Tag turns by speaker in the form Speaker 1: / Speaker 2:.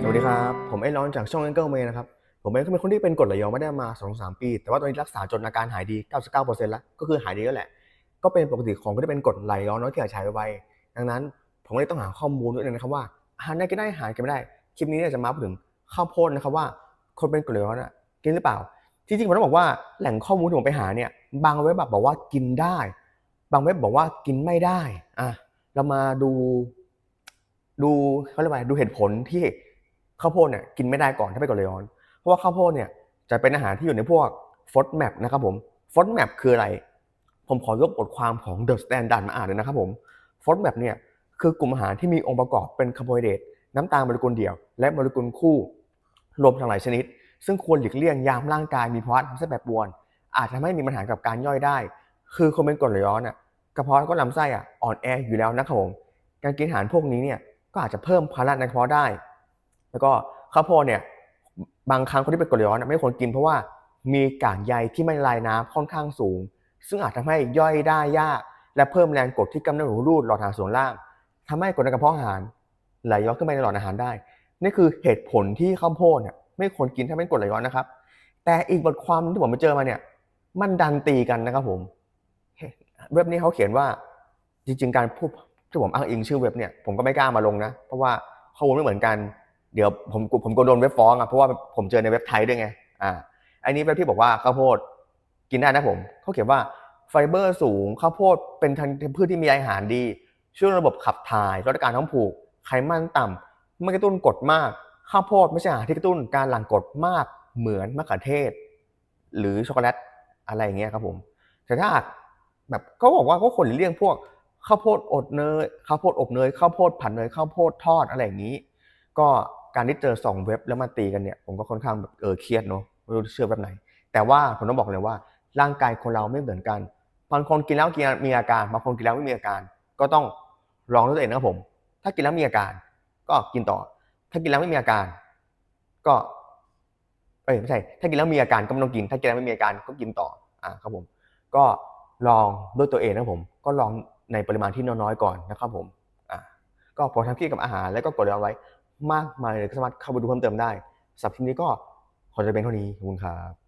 Speaker 1: สวัสดีครับ ผมไอ้ร้อนจากช่องแองเกิลเมย์นะครับ ผมเองก็เป็นคนที่เป็นกรดไหลย้อนไม่ได้มา2อสปี แต่ว่าตอนนี้รักษาจนอาการหายดี 99%แล้ว ก็คือหายดีแล้วแหละ ก็เป็นปกติของคนที่เป็นกรดไหลย้อนน้อยที่อากใช้ไวดังนั้น ผมเลยต้องหาข้อมูลด้วยนะครับว่าอาหารได้กินได้อาหารกินไม่ได้ คลิปนี้เนี่ยจะมาพูดถึงข้าวโพดนะครับว่า คนเป็นกรดไหลย้อนอะกินหรือเปล่าที่จริงผมต้องบอกว่าแหล่งข้อมูลที่ผมไปหาเนี่ย บางเว็บแบบบอกว่ากินได้ บางเว็บบอกว่ากินไม่ได้ อะ เรามาดู ดูเขาเรียกว่าดูเหตุผลที่ ข้าวโพดเนี่ยกินไม่ได้ก่อนถ้าเป็นกรดไหลย้อน เพราะว่าข้าวโพดเนี่ยจะเป็นอาหารที่อยู่ในพวก FODMAP นะครับผม FODMAP คืออะไร ผมขอยกบทความของ The Standard มาอ่านเลยนะครับผม FODMAP เนี่ยคือกลุ่มอาหารที่มีองค์ประกอบเป็นคาร์โบไฮเดรตน้ำตาลโมเลกุลเดี่ยว และโมเลกุลคู่รวมทั้งหลายชนิด ซึ่งควรหลีกเลี่ยงยามร่างกายมีภาวะทำให้แปรปรวน อาจทำให้มีปัญหากับการย่อยได้ คือคนเป็นกรดไหลย้อนอะกระเพาะก็ลำไส้อะอ่อนแออยู่แล้วนะครับผมการกินอาหารพวกนี้เนี่ยก็อาจจะเพิ่มภาระในกระเพาะได้ แล้วก็ข้าวโพดเนี่ยบางครั้งคนที่เป็นกรดย้อนไม่ควรกินเพราะว่ามีกากใยที่ไม่ละลายน้ำค่อนข้างสูง ซึ่งอาจทำให้ย่อยได้ยาก และเพิ่มแรงกดที่กล้ามเนื้อหูรูดหลอดอาหารส่วนล่างทำให้กรดในกระเพาะอาหารไหลย้อนขึ้นไปในหลอดอาหารได้ นี่คือเหตุผลที่ข้าวโพดเนี่ยไม่ควรกินถ้าเป็นกรดไหลย้อนนะครับ แต่อีกบทความที่ผมไปเจอมาเนี่ยมันดันตีกันนะครับผมเว็บนี้เขาเขียนว่าจริง ๆ การพูดที่ผมอ้างอิงชื่อเว็บเนี่ยผมก็ไม่กล้ามาลงนะ เพราะว่าข้อมูลไม่เหมือนกัน เดี๋ยวผมผมก็โดนเว็บฟ้องอะเพราะว่าผมเจอในเว็บไทยด้วยไงอ่าอันนี้เว็บที่บอกว่าข้าวโพดกินได้นะผมเขาเขียนว่าไฟเบอร์สูงข้าวโพดเป็นธัญพืชที่มีอาหารดี ช่วยระบบขับถ่ายลดอาการท้องผูกไขมันต่ำไม่กระตุ้นกดมาก ข้าวโพดไม่ใช่อาหารที่กระตุ้นการหลั่งกดมากเหมือนมะเขือเทศ หรือช็อกโกแลตอะไรอย่างเงี้ยครับผม แต่ถ้าแบบเขาบอกว่าเขาคนหลีกเลี่ยงพวกข้าวโพดอดเนยข้าวโพดอบเนยข้าวโพดผัดเนยข้าวโพดทอดอะไรอย่างนี้ ก็ การที่เจอสองเว็บแล้วมาตีกันเนี่ยผมก็ค่อนข้างแบบเออเครียดเนาะไม่รู้จะเชื่อแบบไหน แต่ว่าผมต้องบอกเลยว่าร่างกายคนเราไม่เหมือนกันบางคนกินแล้วกินมีอาการบางคนกินแล้วไม่มีอาการ ก็ต้องลองด้วยตัวเองนะครับผม ถ้ากินแล้วมีอาการ ก็กินต่อ ถ้ากินแล้วไม่มีอาการ ก็เอ้ยไม่ใช่ ถ้ากินแล้วมีอาการก็ไม่ต้องกิน ถ้ากินแล้วไม่มีอาการก็กินต่ออ่าครับผม ก็ลองด้วยตัวเองนะครับผม ก็ลองในปริมาณที่น้อยๆก่อนนะครับผมอ่าก็พอทำที่กับอาหารแล้วก็กดเอาไว้ มากมายเลยก็สามารถเข้าไปดูเพิ่มเติมได้สำหรับคลิปนี้ก็ขอจะเป็นเท่านี้ขอบคุณครับ